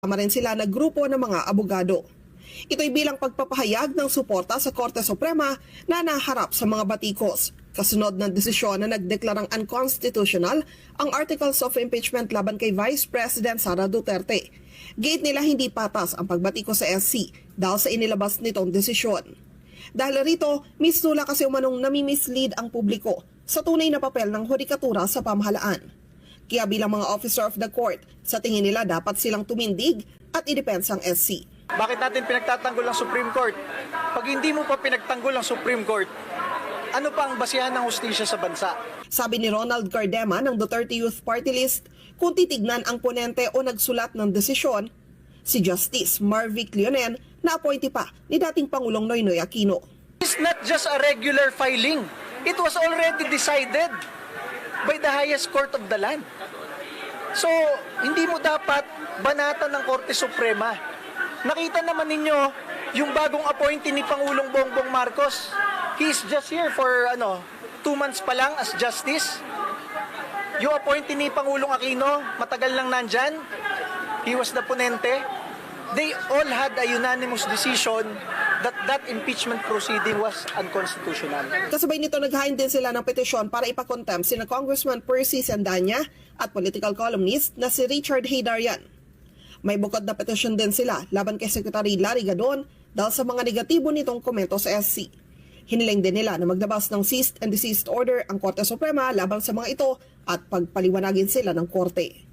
Kasama rin sila na grupo ng mga abogado. Ito'y bilang pagpapahayag ng suporta sa Korte Suprema na naharap sa mga batikos. Kasunod ng desisyon na nagdeklarang unconstitutional ang Articles of Impeachment laban kay Vice President Sara Duterte. Gate nila hindi patas ang pagbatiko sa SC dahil sa inilabas nitong desisyon. Dahil rito, misnula kasi umanong namimislead ang publiko sa tunay na papel ng hudikatura sa pamahalaan. Kaya bilang mga officer of the court, sa tingin nila dapat silang tumindig at idepensa ang SC. Bakit natin pinagtatanggol ang Supreme Court? Pag hindi mo pa pinagtanggol ang Supreme Court, ano pa ang basihan ng hustisya sa bansa? Sabi ni Ronald Cardema ng Duterte Youth Party List, kung titignan ang ponente o nagsulat ng desisyon, si Justice Marvic Leonen na appointee pa ni dating Pangulong Noynoy Aquino. It's not just a regular filing. It was already decided by the highest court of the land. So, hindi mo dapat banatan ng Korte Suprema. Nakita naman ninyo yung bagong appointee ni Pangulong Bongbong Marcos. He's just here for ano, two months pa lang as justice. Yung appointee ni Pangulong Aquino, matagal lang nandyan. He was the ponente. They all had a unanimous decision that that impeachment proceeding was unconstitutional. Kasabay nito naghain din sila ng petisyon para ipakontempt sina Congressman Percy Sandanya at political columnist na si Richard Haydarian. May bukod na petisyon din sila laban kay Secretary Larry Gadon dahil sa mga negatibo nitong komento sa SC. Hiniling din nila na magdabas ng ceased and desist order ang Korte Suprema laban sa mga ito at pagpaliwanagin sila ng Korte.